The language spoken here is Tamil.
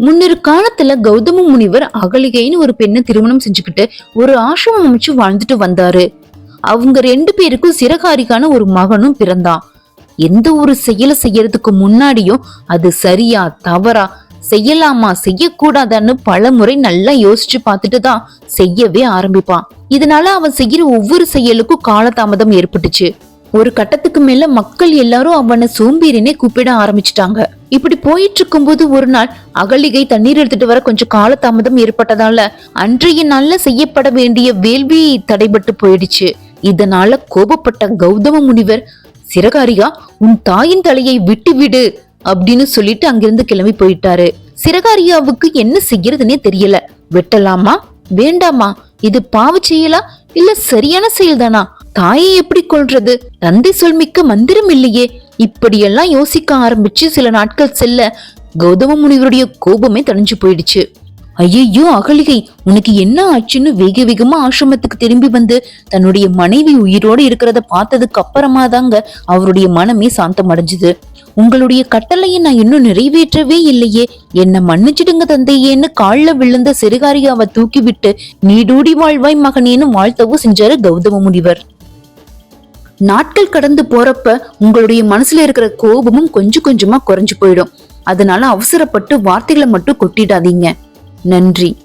முன்னொரு காலத்துல கௌதம முனிவர் அகலிகைன்னு ஒரு பெண்ணை திருமணம் செஞ்சுக்கிட்டு ஒரு ஆசிரமம் அமைச்சு வாழ்ந்துட்டு வந்தாரு. அவங்க ரெண்டு பேருக்கும் சிறகாரிக்கான ஒரு மகனும் பிறந்தான். எந்த ஒரு செயலை செய்யறதுக்கு முன்னாடியும் அது சரியா தவறா செய்யலாமா செய்யக்கூடாதான்னு பல முறை நல்லா யோசிச்சு பார்த்துட்டு தான் செய்யவே ஆரம்பிப்பான். இதனால அவன் செய்யற ஒவ்வொரு செயலுக்கும் காலதாமதம் ஏற்பட்டுச்சு. ஒரு கட்டத்துக்கு மேல மக்கள் எல்லாரும் அவனை சோம்பேறினே கூப்பிட ஆரம்பிச்சிட்டாங்க. இப்படி போயிட்டு இருக்கும்போது ஒரு நாள் அகலிகை தண்ணீர் எடுத்துட்டு வர கொஞ்சம் காலதாமதம் ஏற்பட்டதால அன்றைய நாள்ல செய்யப்பட வேண்டிய வேள்வி தடைபட்டு போயிடுச்சு. இதனால கோபப்பட்ட கௌதம முனிவர் சிறகாரியா உன் தாயின் தலையை விட்டு விடு அப்படின்னு சொல்லிட்டு அங்கிருந்து கிளம்பி போயிட்டாரு. சிறகாரியாவுக்கு என்ன செய்யறதுனே தெரியல. வெட்டலாமா? வேண்டாமா? இது பாவ செயலா? இல்ல சரியான செயல்தானா? தாயை எப்படி கொள்றது தந்தை சொல்மிக்க மந்திரம் இல்லையே. இப்படியெல்லாம் யோசிக்க ஆரம்பிச்சு சில நாட்கள் செல்ல கௌதம முனிவருடைய கோபமே தணிஞ்சு போயிடுச்சு. ஐயையோ அகலிகை உனக்கு என்ன ஆச்சுன்னு வேக வேகமா ஆசிரமத்துக்கு திரும்பி வந்து தன்னுடைய மனைவி உயிரோடு இருக்கிறத பார்த்ததுக்கு அப்புறமா தாங்க அவருடைய மனமே சாந்தம் அடைஞ்சுது. உங்களுடைய கட்டளையை நான் இன்னும் நிறைவேற்றவே இல்லையே. என்ன மன்னிச்சிடுங்க தந்தையேன்னு கால்ல விழுந்த சிறுகாரியாவை தூக்கிவிட்டு நீடூடி வாழ்வாய் மகனேன்னு வாழ்த்தவும் செஞ்சாரு கௌதம முனிவர். நாட்கள் கடந்து போறப்ப உங்களுடைய மனசுல இருக்கிற கோபமும் கொஞ்சம் கொஞ்சமா குறைஞ்சு போயிடும். அதனால அவசரப்பட்டு வார்த்தைகளை மட்டும் கொட்டிடாதீங்க. நன்றி.